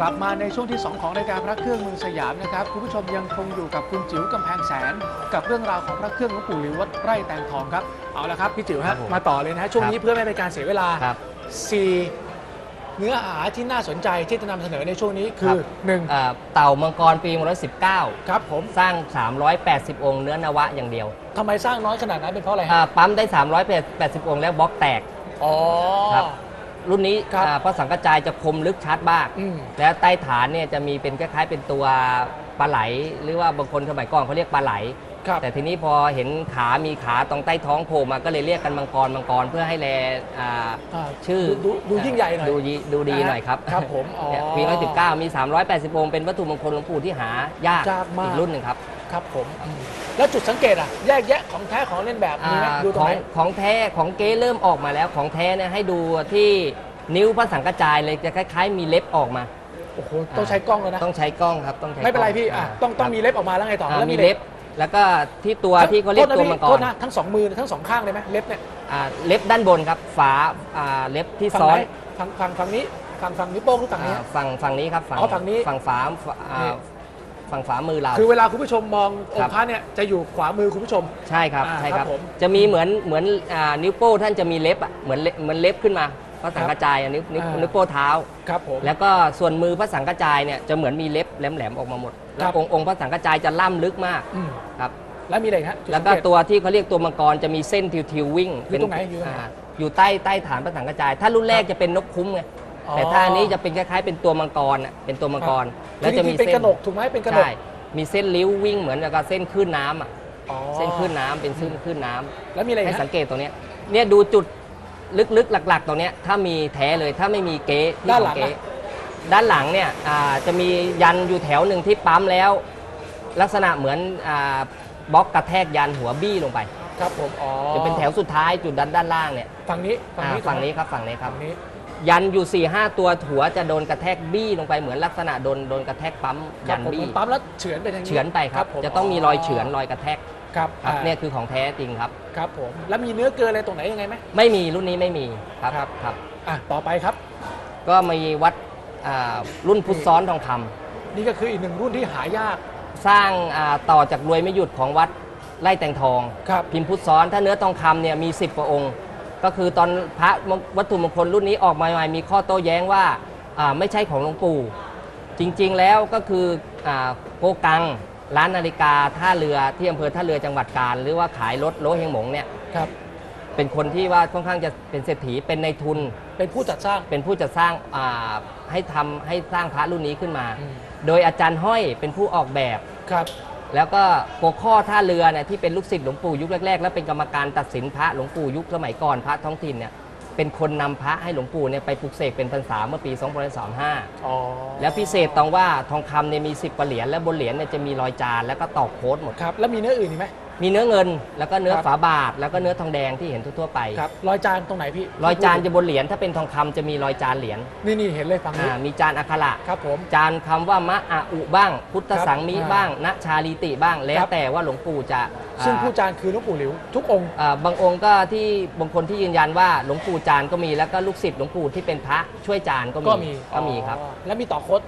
กลับมาในช่วงที่ 2 ของรายการพระเครื่องเมืองสยามนะครับคุณผู้ชมยังคงอยู่กับคุณจิ๋วกำแพงแสน กับเรื่องราวของพระเครื่องหลวงปู่หลิววัดไร่แตงทองครับเอาละครับพี่จิ๋วครัฮะบผมมาต่อเลยนะฮะช่วงนี้ครับเพื่อไม่เป็นการเสียเวลาครับ สี่เนื้อหาที่น่าสนใจที่จะนำเสนอในช่วงนี้คือหนึ่งเอ่อเต่ามังกรปี119 ครับผมสร้าง 380 องค์เนื้อนวะอย่างเดียวทำไมสร้างน้อยขนาดนั้นเป็นเพราะอะไรอ่าฮะปั๊มได้ 380 องค์แล้วบล็อกแตก อ๋อครับ รุ่นนี้ครับอ่าพระสังกระจายจะคมลึกชัดมาก อืม และใต้ฐานเนี่ยจะมีเป็นคล้ายๆ เป็นตัวปลาไหล หรือว่าบางคนสมัยก่อนเขาเรียกปลาไหล ครับ แต่ทีนี้พอเห็นขามีขาตรงใต้ท้องโผล่มาก็เลยเรียกกันมังกรมังกรเพื่อให้แลอ่าอ่าชื่อดูดูดูยิ่งใหญ่หน่อยดูดีดูดีหน่อยครับครับผมอ๋อ เนี่ยปี119 มี 380 องค์เป็นวัตถุมงคลหลวงปู่ที่หายากยากมาก อีกรุ่นหนึ่งครับ ครับผมอืมแล้วจุดสังเกตอะ แยกแยะของแท้ของเล่นแบบมีไหมอ่าดูตรขงอไหงนของแท้ของเก๊เริ่มออกมาแล้วของแท้เนี่ยให้ดูที่นิ้วพระสังกระจายเลยจะคล้าย ๆ มีเล็บออกมา โอ้โห ต้องใช้กล้องแล้วนะ ต้องใช้กล้องครับต้องใช้ไม่เป็นไรกล้พี่อะต้องต้องมีครับเล็บออกมาแล้วไงต่ออ่าแล้วมีมีเล็บ แล้วก็ที่ตัวที่เขาเรียกโทษนะตัวพี่มังกโทรษนะทั้งสองมือทั้งสองข้างเลยไหมเล็บเนี่ยอ่าเล็บด้านบนครับฝาอ่าเล็บที่ฝั่งซ้อไหนนฝั่งฝั่งฝั่งนี้ฝั่งฝั่งนิ้วโป้งหรือฝั่งนี้ อ่าฝั่งฝั่งนี้ครับฝั่งอ๋อฝั่งนี้ฝั่งฝาอ่านี่ ฝั่งฝามือเรา คือเวลาคุณผู้ชมมองอครังบค์พระเนี่ยจะอยู่ขวามือคุณผู้ชม ใช่ครับอ่าใช่คครัรับบผมจะมีเหมือนเหมือนอ่านิ้วโป้ท่านจะมีเล็บอะเหมือนเล็บเหมือนเล็บขึ้นมาพระสังกระจายอะนิ้วนิ้วอ่านิ้วโป้เท้า ครับผม แล้วก็ส่วนมือพระสังกระจายเนี่ยจะเหมือนมีเล็บแหลมๆออกมาหมดแล้ควรับองค์องค์พระสังกระจายจะล่ำลึกมากอืมครับแล้วมีอะไรอีกฮะจุดแล้วก็สังเต ตัวที่เขาเรียกตัวมังกรจะมีเส้นทิวๆวิ่งอยู่ตรงไหนอยู่ตรงไหนาอยู่ใต้ใต้ฐานพระสังกระจาย ถ้ารุ่นแรกจะเป็นนกคุ้มไง อ๋อ แต่ถ้าอันนี้จะเป็นคล้ายๆ เป็นตัวมังกรอะเป็นตัวมังกร แล้วจะมีคือจริงๆเป็นเส้กระหนกถูกไหมเป็นกระหนกใช่มีเส้นริ้ววิ่งเหมือนกับเส้นคลื่นน้ำอะอ๋อเส้นคลื่นน้ำเป็นเส้นคลื่นน้ำแล้วมีอะไรอีให้กสัฮะ งเกตตรงเนี้ยเนี่ยดูจุดลึกๆหลักๆตรงเนี้ยถ้ามีแท้เลยถ้าไม่มีเก๊ที่ด้านขหอลังเก๊อะ ด้านหลังเนี่ยอ่าจะมียันอยู่แถวหนึ่งที่ปั๊มแล้ว ลักษณะเหมือนอ่าบล็อกกระแทกยันหัวบี้ลงไป ครับผมอ๋อจะเป็นแถวสุดท้ายจุดด้านด้านล่างเนี่ยฝั่งนี้ฝั่งอ่านี้ฝั่งนี้ถูกไหมครับฝั่งนี้ครับฝั่งนี้ ยันอยู่4ี่ห้าตัวหัวจะโดนกระแทกบี้ลงไปเหมือนลักษณะโดนโดนกระแทกปั๊มครัยับนผมบี้มันปั๊มแล้วเฉือนไปทางนี้เฉือนไปครับ ผมจะต้องมีรอยเฉือนรอยกระแทกครับครับอ่าเนี่ยคือของแท้จริงครับ ครับผมแล้วมีเนื้อเกินอะไรตรงไหนยังไงไหม ไม่มีรุ่นนี้ไม่มีครับครับ ครับ อะต่อไปครับ ก็มีวัดอ่ารุ่นพุทธซ้อนทองคำนี่ก็คืออีกหนึ่งรุ่นที่หายากสร้างอ่าต่อจากรวยไม่หยุดของวัดไร่แตงทอง ครับ พิมพ์พุทธซ้อนถ้าเนื้อทองคำเนี่ยมี 10กว่าองค์ ก็คือตอนพระวัตถุมงคลรุ่นนี้ออกมาใหม่ๆมีข้อโต้แย้งว่าอ่าไม่ใช่ของหลวงปู่ จริงๆแล้วก็คืออาโกกัง ร้านนาฬิกาท่าเรือที่อำเภอท่าเรือจังหวัดกาญหรือว่าขายรถโลเฮงหมงเนี่ยครับเป็นคนที่ว่าค่อนข้างจะเป็นเศรษฐีเป็นในายทุน เป็นผู้จัดสร้างเป็นผู้จะสร้างอ่าให้ทำให้สร้างพระรุ่นนี้ขึ้นมาอืมโดยอาจารย์ห้อยเป็นผู้ออกแบบครับ แล้วก็โกข้อท่าเรือเนี่ยที่เป็นลูกศิษย์หลวงปู่ยุคแรกๆ แล้วเป็นกรรมการตัดสินพระหลวงปู่ยุคสมัยก่อนพระท้องถิ่นเนี่ยเป็นคนนำพระให้หลวงปู่เนี่ยไปปลุกเสกเป็นพรรษาเมื่อปี 2535 อ๋อแล้วพิเศษตรงว่าทองคำเนี่ยมี 10กว่าเหรียญและบนเหรียญเนี่ยจะมีรอยจานแล้วก็ตอกโค้ดหมด ครับ แล้วมีเนื้ออื่นอีกไหม มีเนื้อเงิน แล้วก็เนื้อครับฝาบาท แล้วก็เนื้อทองแดงที่เห็นทั่วๆไปครับรอยจานตรงไหนพี่รอยจานจะบนเหรียญถ้าเป็นทองคำจะมีรอยจานเหรียญนี่นี่เห็นเลยฝั่งนี้อ่ามีจานอักขระครับผม จานคำว่ามะอาอุบ้าง พุทธสังมิครับบ้างณชาลีติบ้าง แล้ควรับ แต่ว่าหลวงปู่จะซึ่งอ่าผู้จานคือหลวงปู่หลิว ทุกองค์ อ่าบางองค์ก็ที่บางคนที่ยืนยันว่าหลวงปู่จานก็มีแล้วก็ลูกศิษย์หลวงปู่ที่เป็นพระช่วยจานก็มีก็มีก็มีครับอ๋อแล้วมีต่อโค้ด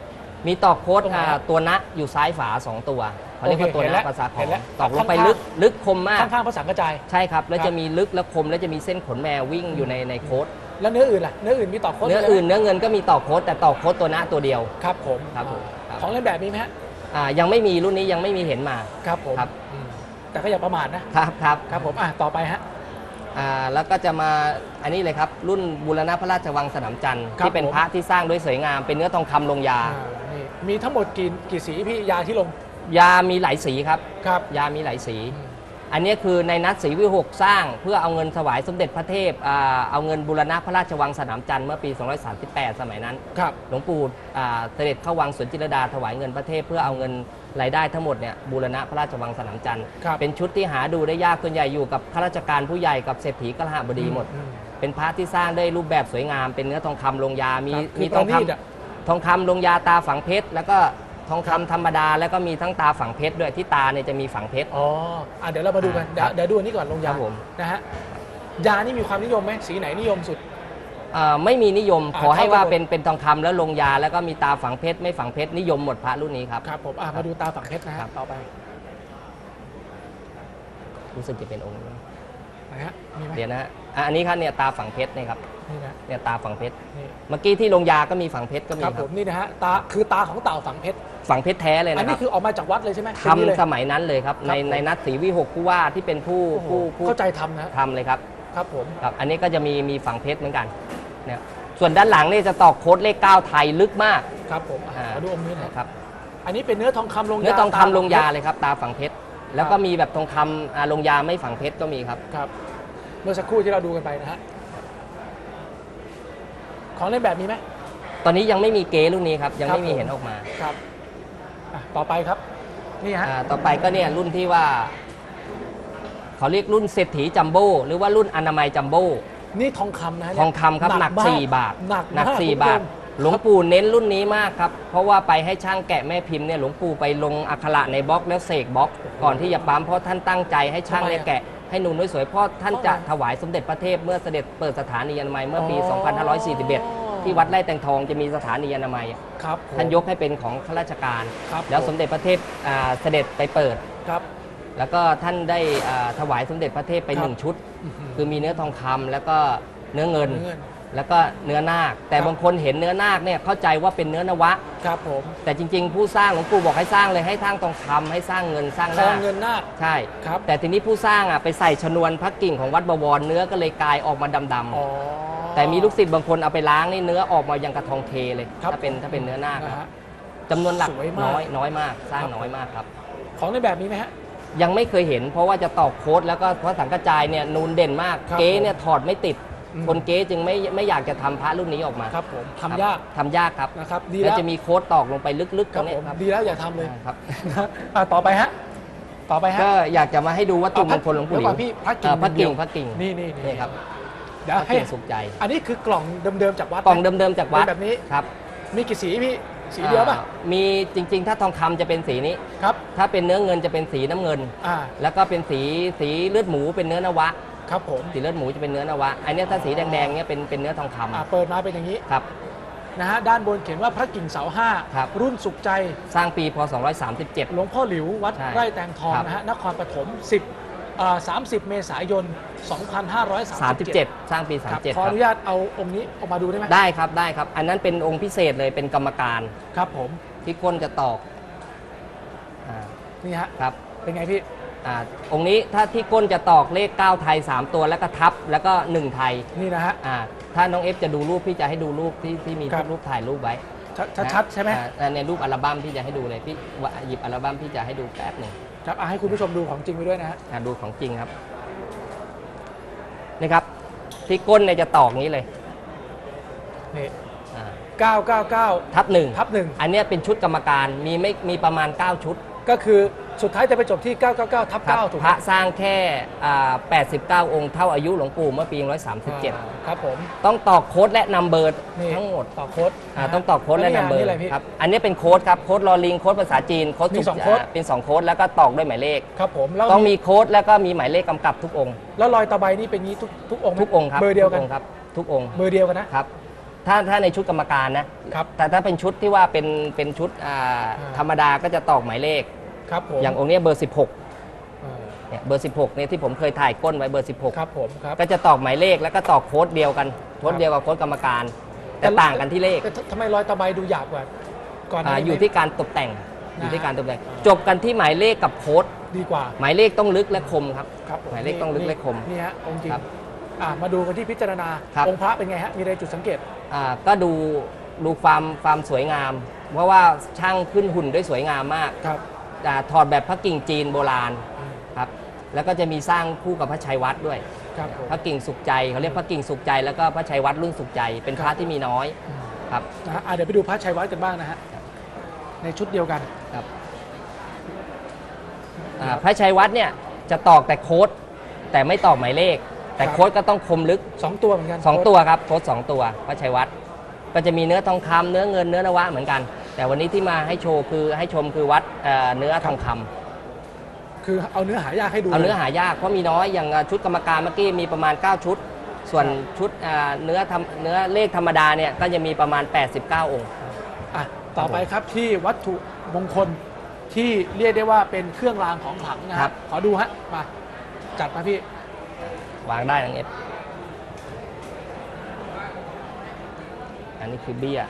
มีตอกโค้ดตรงไหนอ่าครับตัวนะอยู่ซ้ายฝาสองตัวเขาเรียกว่าโอเคตัวเห็นแล้นะวภาษาขอเห็งนแล้วตอกลงไปข้างๆ ลึกลึกคมมาก ข้างๆพระสังกระจาย ใช่ครับ แล้วครับ จะมีลึกและคมแล้วจะมีเส้นขนแมววิ่งอยู่ในในโค้ดแล้วเนื้ออื่นล่ะเนื้ออื่นมีต่อโค้ดเนื้อไหมอื่นเนื้อเงินก็มีตอกโค้ดแต่ตอกโค้ดตัวนะตัวเดียว ครับผมครับผมครับ ของเล่นแบบมีไหมฮะอ่ายังไม่มีรุ่นนี้ยังไม่มีเห็นมา ครับผมครับ อืมแต่ก็อย่าประมาทนะครับครับครับผมอะต่อไปฮะ อ่าแล้วก็จะมาอันนี้เลยครับ รุ่นบูรณะพระราชวังสนามจันทร์ครับที่เป็นผม พระที่สร้างด้วยสวยงามเป็นเนื้อทองคำลงยา อ่านี่ มีทั้งหมดกี่กี่สีพี่ยาที่ลง ยามีหลายสีครับ ครับ ยามีหลายสี อันนี้คือในนัดศรีวิหกสร้าง เพื่อเอาเงินถวายสมเด็จพระเทพอ่าเอาเงินบูรณะพระราชวังสนามจันทร์เมื่อปี 238 สมัยนั้น ครับ หลวงปู่อ่าเสด็จเข้าวังสวนจิรดาถวายเงินพระเทพเพื่อเอาเงินรายได้ทั้งหมดเนี่ยบูรณะพระราชวังสนามจันทร์ครับเป็นชุดที่หาดูได้ยากส่วนใหญ่อยู่กับข้าราชการผู้ใหญ่กับเศรษฐีกระหบดีหมด อืเป็นพระที่สร้างได้รูปแบบสวยงาม เป็นเนื้อทองคำลงยามีครับคือมีทองประณีตอะคำ ทองคำลงยาตาฝังเพชรแล้วก็ทองคำธรรมดา แล้วก็มีทั้งตาฝังเพชรด้วยที่ตาเนี่ยจะมีฝังเพชร อ๋ออะเดี๋ยวเรามาดูกันครัเดี๋ยวบเดี๋ยวดูอันนี้ก่อนลงยาครับผม นะฮะยานี่มีความนิยมไหมสีไหนนิยมสุดอ่าไม่มีนิยมอ่าขอให้เท่ากันว่าหมดเป็นเป็นทองคำแล้วลงยา แล้วก็มีตาฝังเพชรไม่ฝังเพชรนิยมหมดพระรุ่นนี้ครับ ครับผมอะมาดูตาฝั่งเพชรนะครัฮะบ ต่อไปรู้สึกจะเป็นองค์นี้ไหนฮะมีไหมเดี๋ยวนะฮะอะอันนี้ครับเนี่ยตาฝังเพชรเนี่ยครับ นี่นะเนี่ยตาฝังเพชรนี่เมื่อกี้ที่ลงยาก็มีฝังเพชรก็มีคครัรับบผมนี่นะฮะตาคือตาของเต่าฝั่งเพชรฝังเพชรแท้เลยอันนะคนี้รับคือออกมาจากวัดเลยใช่ไหมเป็นนี่เลยทำสมัยนั้นเลยครับในครับผม ในนัดศรีวิหกผู้ว่าที่เป็นผู้โอ้โหผู้ผู้เข้าใจทำนะทำเลยครับ ครับผม ครับอันนี้ก็จะมีมีฝังเพชรเหมือนกันเนี่ยส่วนด้านหลังนี่จะตอกโค้ดเลข 9 ไทยลึกมากครับผมอะอ่าขอดูองค์นี้หน่อยนะครับอันนี้เป็นเนื้อทองคำลงยาเนื้อทองคำลงยาตเลยครับ ตาฝังเพชรแล้วก็มีแบบทองคำอ่าลงยาไม่ฝังเพชรก็มีครับ ครับ เมื่อสักครู่ที่เราดูกันไปนะฮะ ของเล่นแบบมีไหมตอนนี้ยังไม่มีเก๊รุ่นนี้ครับ ยังครับไม่มีผมเห็นออกมาครับอะต่อไปครับ นี่ฮะอ่าต่อไปก็เนี่ยรุ่นที่ว่าเขาเรียกรุ่นเศรษฐีจัมโบ้หรือว่ารุ่นอนามัยจัมโบ้นี่ทองคำนะฮะทองคำครับหนัก ม4 บาทหนักหนักมาก4คุณบาทผู้ชมหลวงปู่เน้นรุ่นนี้มากครับ เพราะว่าไปให้ช่างแกะแม่พิมพ์เนี่ยหลวงปู่ไปลงอักขระในบล็อกแล้วเสกบล็อกก่อนที่จะปั๊มเพราะท่านตั้งใจให้ช่างเนี่ยแกะ ให้นูนไว้สวยเพราะท่านจะถวายสมเด็จพระเทพเมื่อเสด็จเปิดสถานีอนามัยเมื่อปี2541 ที่วัดไร่แตงทองจะมีสถานีอนามัย ครับผม ท่านยกให้เป็นของข้าราชการ ครับแล้วผม สมเด็จพระเทพอ่าเสด็จไปเปิด ครับ แล้วก็ท่านได้อ่าถวายสมเด็จพระเทพไปครับหนึ่งชุดอื้อหือคือมีเนื้อทองคำแล้วก็เนื้อเงินเงิน แล้วก็เนื้อนาค แต่ครับบางคนเห็นเนื้อนาคเนี่ยเข้าใจว่าเป็นเนื้อนวะ ครับผมแต่จริง ๆ ผู้สร้างหลวงปู่บอกให้สร้างเลยให้สร้างทองคำให้สร้างเงินสร้างทองนาคเงินนาค ใช่ ครับ แต่ทีนี้ผู้สร้างอะไปใส่ชนวนพระกิ่งของวัดบวรเนื้อก็เลยกลายออกมาดำอ๋อ ๆ แต่มีลูกศิษย์บางคนเอาไปล้างนี่เนื้อออกมายังกระทองเทเลย ครับ ถ้าเป็นถ้าเป็นเนื้อนาคนะครับฮะจำนวนหลักสวยมากน้อยน้อยมาก สร้างครับ น้อยมากครับ ของในแบบนี้ไหมฮะ ยังไม่เคยเห็น เพราะว่าจะตอกโค้ดแล้วก็พระสังกระจายเนี่ยนูนเด่นมาก ครับ เก๊เนี่ยถอดไม่ติดอืม คนเก๊จึงไม่ไม่อยากจะทำพระรุ่นนี้ออกมาครับผมครับทำยาก ทำยากครับนะครับดีแล้ว แล้วจะมีโค้ดตอกลงไปลึกๆคตรรับงเนี้ผยมครับดีแล้วอย่าทำเลยครับอะต่อไปฮะต่อไปฮะก็อยากจะมาให้ดูวัตถุมงคลหลวงปู่หลิเดี๋ยวก่วอนพี่พระกิ่งเอ่อพระกิ่งเดียวพระกิ่งนี่นี่นี่ครับเดี๋ยวพระให้กิ่งสุขใจอันนี้คือกล่องเดิมๆจากวัดกล่องไหเดิมๆจากวัดเป็นแบบนี้ครับมีกี่สีพี่สีเดียวป่ะอ่ามีจริง ๆ ถ้าทองคำจะเป็นสีนี้ ครับถ้าเป็นเนื้อเงินจะเป็นสีน้ำเงิน อ่า แล้วก็เป็นสีสีเลือดหมูเป็นเนื้อนวะ ครับผมสีเลือดหมูจะเป็นเนื้อนวะอันเนี้ยถ้าสีแดงๆเนี่ยเป็นเป็นเนื้อทองคำอ่าเปิดมาเป็นอย่างนี้ครับ นะฮะด้านบนเขียนว่าพระกิ่งเสาห้าครับ รุ่นสุขใจ สร้างปีพศ237หลวงพ่อหลิววัดใช่ไร่แตงทองครับ นะฮะนครปฐม10อ่า30 เมษายน2537 37 สร้างปีครับ37ขอคอรับนุญาตเอาองค์นี้ออกมาดูได้ไหมได้ครับได้ครับ อันนั้นเป็นองค์พิเศษเลยเป็นกรรมการครับผมที่ก้นจะตอกอ่านี่ฮะ ครับ เป็นไงพี่ อ่าองค์นี้ถ้าที่ก้นจะตอกเลข 9 ไทย 3 ตัวแล้วก็ทับแล้วก็ 1 ไทยนี่นะฮะ อ่าถ้าน้องเอฟจะดูรูปพี่จะให้ดูรูปที่ที่มีครับ รูปถ่ายรูปไว้ชัดนะชัดๆใช่ไหมอ่าในรูปอัลบั้มพี่จะให้ดูเลยพี่ว่าหยิบอัลบั้มพี่จะให้ดูแป๊บหนึ่งครับอะให้คุณผู้ชมดูของจริงไปด้วยนะฮะอ่าดูของจริงครับนี่ครับที่ก้นเนี่ยจะตอกนี้เลยนี่อ่า999 ทับหนึ่งทับหนึ่ง อันเนี้ยเป็นชุดกรรมการมีไม่มีประมาณ 9 ชุด ก็คือ สุดท้ายจะไปจบที่ 999ทับครับ9ถูกไหพมระสร้างแค่อ่า89 องค์เท่าอายุหลวงปู่เมื่อปีอ่า137 ครับผม ต้องตอกโค้ดและนัมเบอร์นี่ ทั้งหมดต่อโค้ดอ่าต้องตอกโค้ดและนี่นัมเบอร์นี่อะไรพี่ครับอันนี้เป็นโค้ดครับ โค้ดลอลิง โค้ดภาษาจีน โค้ดมีสุสองโค้ดาเป็นสองโค้ดแล้วก็ตอกด้วยหมายเลข ครับผมแล้วต้องมีโค้ดแล้วก็มีหมายเลขกำกับทุกองค์ แล้วรอยตะไบนี่เป็นงี้ทุกทุกองค์ไหมทุกองค์ครับเบอร์เดียวกันทุกองค์ครับ ทุกองค์เบอร์เดียวกันนะ ครับ ถ้าถ้าในชุดกรรมการนะครับแต่ถ้าเป็นชุดที่ว่าเป็นเป็นชุดอ่าอ่า ธรรมดาก็จะตอกหมายเลข ครับผมอย่างองค์เนี้ยเบอร์ 16เออเนี่ยเบอร์ 16เนี่ยที่ผมเคยถ่ายก้นไว้เบอร์ 16 ครับผมครับ ก็จะตอกหมายเลขแล้วก็ตอกโค้ดเดียวกันโค้ดครับเดียวกับโค้ดกรรมการ แต่ต่างกันที่เลขแต่ทำไมรอยตะไบดูหยาบกว่า ก่อนหน้าอานี้อยู่ไหมที่การตกแต่งอยู่ที่การตกแต่ง จบกันที่หมายเลขกับโค้ดดีกว่าหมายเลขต้องลึกและคมครับ ครับผหมายเลขต้องลึกและคมนี่ฮะองค์จริงครับอะมาดูกันที่พิจารณาครับ องค์พระเป็นไงฮะมีอะไรจุดสังเกต อ่าก็ดูดูความความสวยงาม เพราะว่าช่างขึ้นหุ่นได้สวยงามมาก ครับอ่า ถอดแบบพระกิ่งจีนโบราณครับแล้วก็จะมีสร้างคู่กับพระชัยวัดด้วยครับผม พระกิ่งสุขใจเขาเรียกพระกิ่งสุขใจ แล้วก็พระชัยวัดรุ่นสุขใจ เป็นพระที่มีน้อยอืมครับนะฮะอะเดี๋ยวไปดูพระชัยวัดกันบ้างนะฮะในชุดเดียวกัน ครับอ่าพระชัยวัดเนี่ยจะตอกแต่โค้ดแต่ไม่ตอกหมายเลข แต่ครับ โค้ดก็ต้องคมลึก สองตัวเหมือนกัน สองตัวครับโค้ดสองตัวพระชัยวัดก็จะมีเนื้อทองคำเนื้อเงินเนื้อนวะเหมือนกัน แต่วันนี้ที่มาให้โชว์คือให้ชมคือวัดเอ่อเนื้อทองคำคือเอาเนื้อหายากให้ดูเอาเนื้อลยหายากเพราะมีน้อยอย่างชุดกรรมการเมื่อกี้มีประมาณ 9 ชุด ส่วนชุดอ่าเนื้อทำเนื้อเลขธรรมดาเนี่ยก็จะมีประมาณ 89 องค์ อะต่อไปครับที่วัตถุมงคลที่เรียกได้ว่าเป็นเครื่องรางของขลังนะคครัรับ บ ขอดูฮะมาจัดมาพี่ วางได้ทั้งเอฟอันนี้คือเบี้ย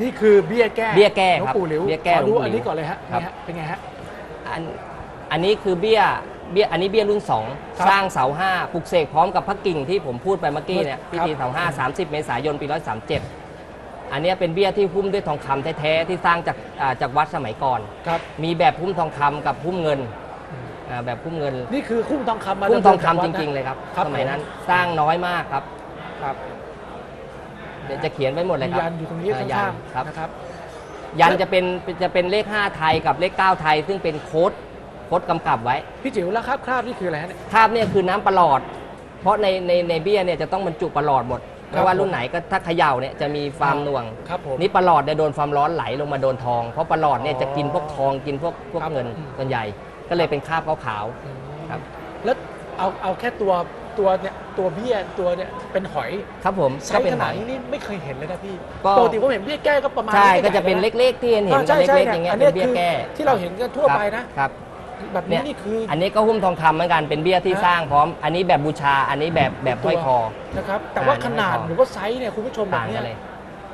นี่คือเบี้ยแก้เบี้ยแก้หลวครับงปู่หลิวเบี้ยแก้ขอดูหลวงปู่อันนี้หลิวก่อนเลยฮะครับ นี่ฮะเป็นไงฮะ อันอันนี้คือเบี้ยเบี้ยอันนี้เบี้ยรุ่น ครับ2 สร้างเสาห้าปลุกเสกพร้อมกับพระกิ่งที่ผมพูดไปเมื่อกี้เนี่ยครับ พิธีเสาห้า30เมษายนปี137อันเนี้ยเป็นเบี้ยที่หุ้มด้วยทองคำแท้ๆที่สร้างจากอ่าจากวัดสมัยก่อน ครับ มีแบบหุ้มทองคำกับหุ้มเงินอ่าแบบหุ้มเงินนี่คือคุ้มทองคำมาหุ้มทองคำดำจนินจากวัดนะริงๆเลยครับครับสมัยนั้นสร้างน้อยมากครับ ครับ เดี๋ยวจะเขียนไว้หมดเลยมีครับยันอยู่ตรงนี้อ่าข้างยันครับๆนะครับ ยันจะเป็นจะเป็นเลข 5 ไทยกับเลข 9 ไทย ซึ่งเป็นโค้ดโค้ดกำกับไว้ พี่จิ๋วแล้วครับคราบนี่คืออะไรฮะเนี่ย คราบเนี่ยคือน้ำประหลอด เพราะในในในเบี้ยเนี่ยจะต้องบรรจุประหลอดหมดครับไม่ว่ารุ่นไหนก็ถ้าเขย่าเนี่ยจะมีความหน่วง ครับผมนี่ประหลอดเนี่ยโดนความร้อนไหลลงมาโดนทอง เพราะประหลอดเนี่ยจะกินพวกทองกินพวกพวกครับเงินอืมส่วนใหญ่ ก็เลยเป็นคราบขาวอืมครับ แล้วเอาเอาแค่ตัว ตัวเนี่ยตัวเบี้ยตัวเนี่ยเป็นหอยๆครับผมไซก็ส์เป็นขหนาอดยนี้นี่ไม่เคยเห็นเลยนะพี่ก็ ปกติผมเห็นเบี้ยแก้ก็ประมาณใช่นี้ก็จะเป็นใหญ่เล็กๆที่เห็นเห็นอ่ากัใช่นใช่เล็กๆอย่างเงี้ยอันเป็นี้นเบี้ยคือแก้ที่เราเห็นกันทั่วไปนะ ครับ แบบเนี่นี้ยนี่คืออันนี้ก็หุ้มทองคำเหมือนกันเป็นเบี้ยที่ฮะสร้างพร้อม อันนี้แบบบูชา อันนี้แบบแบบห้อยคอ นะครับ แต่ว่าอ่าขนาดไม่พอหรือว่าไซส์เนี่ยคุณผู้ชมแบบต่างเนี้กัยนเลย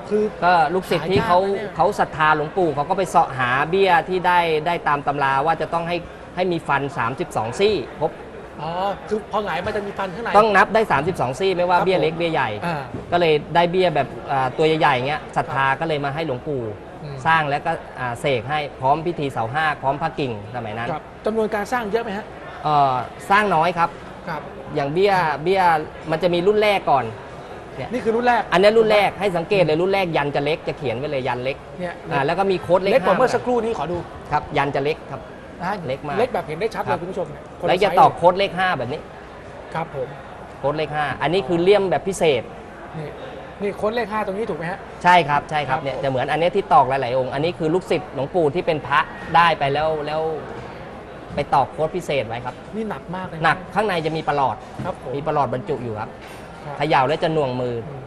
คือ ก็ลูกศิษย์ที่เขาหายากนะเนี่ย เขาศรัทธาหลวงปู่เขาก็ไปเสาะหาเบี้ยที่ได้ได้ตามตำราว่าจะต้องให้ให้มีฟัน 32 ซี่ครบ อ๋อคือพอหงายมันจะมีฟันข้างใน ต้องนับได้ 32 ซี่ไม่ว่าครับเบี้ยเล็กผมเบี้ยใหญ่ อ่าก็เลยได้เบี้ยแบบอ่าตัวใหญ่ๆอย่างเงี้ยศรัทธาก็เลยมาให้หลวงปู่อืม สร้างแล้วก็อ่าเสกให้พร้อมพิธีเสาห้าพร้อมพระกิ่งสมัยนั้นครับจำนวนการสร้างเยอะไหมฮะเอ่อสร้างน้อยครับ ครับ อย่างเบี้ยเบี้ยมันจะมีรุ่นแรกก่อน นี่คือรุ่นแรกอันนี้รุ่นแรกให้สังเกตเลยรุ่นแรกยันจะเล็กจะเขียนไว้เลยยันเล็กเนี่ยอ่าแล้วก็มีโค้ดเล็กเล็กกว่าห้เมื่อสักครู่นี้ขอดู ครับยันจะเล็กครับ นะฮะเล็กมากเล็กแบบเห็นได้ชัดคเลรัยบ คุณผู้ชมเนี่ยคนแล้วจะไซส์ตอกเลยโค้ดเลข 5 แบบนี้ ครับผมโค้ดเลข 5 อันนี้คือเลี่ยมแบบพิเศษ นี่นี่โค้ดเลขห้าตรงนี้ถูกไหมฮะ ใช่ครับ ใช่ครับครับเนี่ยผม จะเหมือนอันนี้ที่ตอกหลายๆองค์ อันนี้คือลูกศิษย์หลวงปู่ที่เป็นพระได้ไปแล้วแล้ว ไปตอกโค้ดพิเศษไว้ครับ นี่หนักมากเลยะหนักข้างในจะมีประหลอด ครับผมมีประหลอดบรรจุอยู่ครับครับเขย่าแล้วจะหน่วงมือ อืม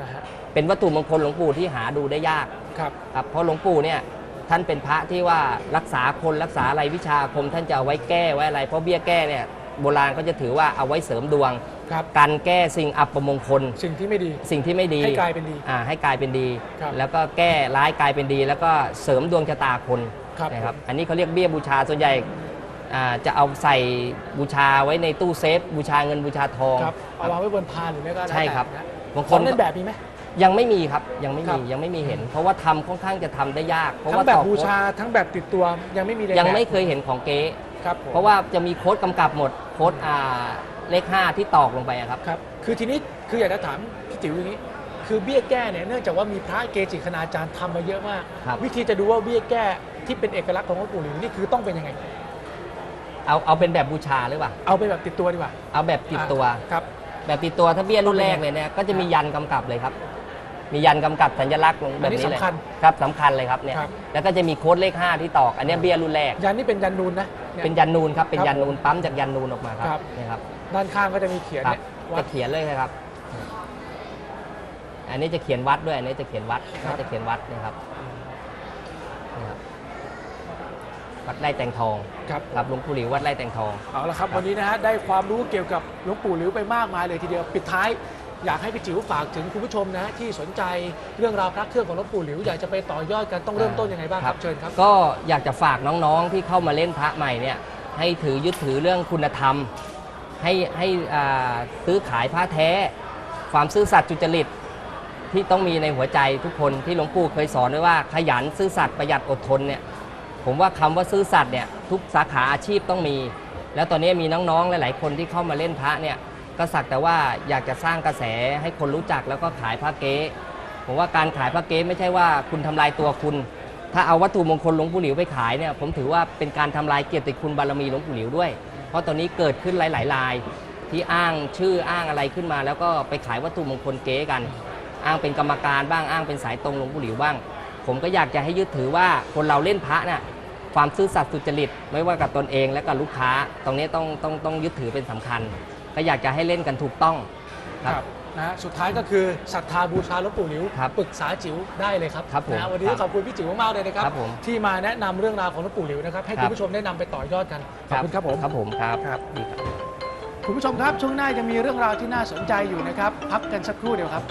นะฮะเป็นวัตถุมงคลหลวงปู่ที่หาดูได้ยากครับ ครับเพราะหลวงปู่เนี่ย ท่านเป็นพระที่ว่ารักษาคนรักษาอะไรวิชาอาคม ท่านจะเอาไว้แก้ไว้อะไร เพราะเบี้ยแก้เนี่ยโบราณก็จะถือว่าเอาไว้เสริมดวง ครับ การแก้สิ่งอัปมงคล สิ่งที่ไม่ดี สิ่งที่ไม่ดีให้กลายเป็นดี อ่าให้กลายเป็นดี ครับแล้วก็แก้ร้ายกลายเป็นดี แล้วก็เสริมดวงชะตาคนครับนะครับ อันนี้เขาเรียกเบี้ยบูชาส่วนใหญ่อ่าจะเอาใส่บูชาไว้ในตู้เซฟ บูชาเงินบูชาทอง ครับเอาวางไว้บนพานหรือไม่ก็แล้วใช่ครับแต่นะบางขคองนเล่นแบบมีไหม ยังไม่มีครับยังไม่ครัมีบยังไม่มีเห็น เพราะว่าทำค่อนข้างจะทำได้ยาก เพราะทั้ว่างแบบตอกบูชาทั้งแบบติดตัวยังไม่มีเลยยังไม่เคยเห็นของเก๊ครับผมเพราะว่าจะมีโค้ดกำกับหมดโค้ดอ่าเลข5ที่ตอกลงไปอะครับ ครับคือทีนี้คืออยากจะถามพี่จิ๋วอย่างนี้ คือเบี้ยแก้เนี่ยเนื่องจากว่ามีพระเกจิคณาจารย์ทำมาเยอะมาก ครับ วิธีจะดูว่าเบี้ยแก้ที่เป็นเอกลักษณ์ของหลวงปู่หลิวนี่คือต้องเป็นยังไง เอาเอาเป็นแบบบูชาหรือเปล่าเอาไปแบบติดตัวดีกว่าเอาแบบติดตัว อะครับ แบบติดตัวถ้าเบี้ยรุ่นแรกเลยเนี่ยก็จะมียันกำกับเลยครับ มียันกำกับสัญลักษณ์ลงแบบนี้อันนี้เลยสำคัญครับสำคัญเลยครับเนี่ยครับ แล้วก็จะมีโค้ดเลข 5 ที่ตอก อันเนี้ยเบี้ยรุ่นแรก ยันนี่เป็นยันนูนนะย เป็นยันนูนครับเป็นครับยันนูนปั๊มจากยันนูนออกมาคครัรับบ เนี่ยครับ ด้านข้างก็จะมีเขียนครับเนี่ยวัจะด เขียนเลยนะครับ อันนี้จะเขียนวัดด้วย อันนี้จะเขียนวัดครับอันนี้จะเขียนวัดนะครับนี่ครับ วัดไร่แตงทองครับครับหลวงปู่หลิววัดไร่แตงทอง เอาละครับครับวันนี้นะฮะได้ความรู้เกี่ยวกับหลวงปู่หลิวไปมากมายเลยทีเดียวปิดท้าย อยากให้พี่จิ๋วฝากถึงคุณผู้ชมนะฮะที่สนใจเรื่องราวพระเครื่องของหลวงปู่หลิวอยากจะไปต่อยอดกันต้องเริ่มต้นยังไงบ้างครับเชิญครับ ก็อยากจะฝากน้องๆที่เข้ามาเล่นพระใหม่เนี่ยให้ถือยึดถือเรื่องคุณธรรม ให้ให้อ่าซื้อขายพระแท้ ความซื่อสัตย์จุจริตที่ต้องมีในหัวใจทุกคนที่หลวงปู่เคยสอนไว้ว่าขยันซื่อสัตย์ประหยัดอดทนเนี่ยผมว่าคำว่าซื่อสัตย์เนี่ยทุกสาขาอาชีพต้องมี แล้วตอนนี้มีน้องๆหลาย ๆ คนที่เข้ามาเล่นพระเนี่ย ก็สักแต่ว่าอยากจะสร้างกระแสให้คนรู้จักแล้วก็ขายพระเก๊ผมว่าการขายพระเก๊ไม่ใช่ว่าคุณทำลายตัวคุณ ถ้าเอาวัตถุมงคลหลวงปู่หลิวไปขายเนี่ยผมถือว่าเป็นการทำลายเกียรติคุณบารมีหลวงปู่หลิวด้วย เพราะตอนนี้เกิดขึ้นหลายๆราย ที่อ้างชื่ออ้างอะไรขึ้นมา แล้วก็ไปขายวัตถุมงคลเก๊กัน อ้างเป็นกรรมการบ้างอ้างเป็นสายตรงหลวงปู่หลิวบ้าง ผมก็อยากจะให้ยึดถือว่าคนเราเล่นพระน่ะความซื่อสัตย์สุจริต ไม่ว่ากับตนเองและกับลูกค้า ตรงนี้ต้องต้องต้องยึดถือเป็นสำคัญ ก็อยากจะให้เล่นกันถูกต้องครับนะฮะสุดท้ายก็คือศรัทธาบูชาหลวงปู่หลิวครับปรึกษาจิ๋วได้เลยครับครับผมนะฮะวันนี้ครับขอบคุณพี่จิ๋วมากๆเลยนะครับ ครับผม ที่มาแนะนำเรื่องราวของหลวงปู่หลิวนะครับให้ครัคุบณผู้ชมได้นำไปต่อยอดกันขอบคุณครับผม ครับผมครับครับ ดีครับ คุณผู้ชมครับช่วงหน้ายังมีเรื่องราวที่น่าสนใจอยู่นะครับ พักกันสักครู่เดียวครับ